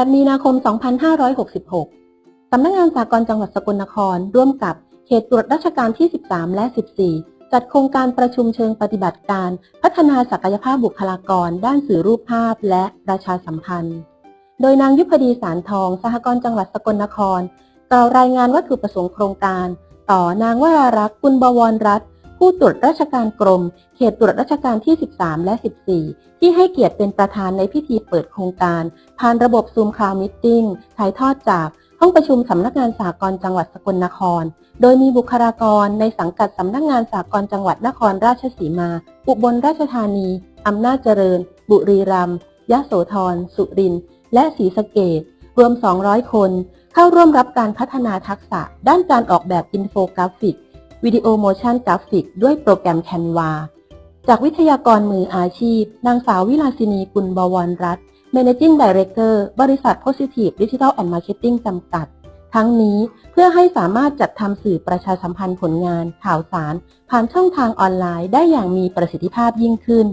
8 มีนาคม 2566 สำนักงานสากลจังหวัดสกลนคร ร่วมกับเขตตรวจราชการที่ 13 และ 14 จัดโครงการประชุมเชิงปฏิบัติการ พัฒนาศักยภาพบุคลากร ด้านสื่อรูปภาพและประชาสัมพันธ์ โดยนางยุพดีสารทอง สหกรณ์จังหวัดสกลนครกล่าวรายงานวัตถุประสงค์โครงการ ต่อนางวรารักษ์ กุลบวรรัตน์ ผู้ตรวจราชการกรม เขตตรวจราชการที่ 13 และ 14 ที่ให้เกียรติเป็นประธานในพิธีเปิดโครงการ ผ่านระบบซูมคลาวมิทติ้งถ่ายทอดจากห้องประชุมสำนักงานสากลจังหวัดสกลนคร โดยมีบุคลากรในสังกัดสำนักงานสากลจังหวัดนครราชสีมา อุบลราชธานีอำนาจเจริญ บุรีรัมย์ ยะโสธร สุรินทร์ และศรีสะเกดรวม 200 คน เข้าร่วมรับการพัฒนาทักษะ ด้านการออกแบบอินโฟกราฟิก วิดีโอโมชันกราฟิกด้วยโปรแกรม Canva จากวิทยากรมืออาชีพ นางสาววิลาสินีกุลบวรรัตน์ Managing Director บริษัท Positive Digital and Marketing จำกัด ทั้งนี้เพื่อให้สามารถจัดทำสื่อประชาสัมพันธ์ผลงาน ข่าวสาร ผ่านช่องทางออนไลน์ได้อย่างมีประสิทธิภาพยิ่งขึ้น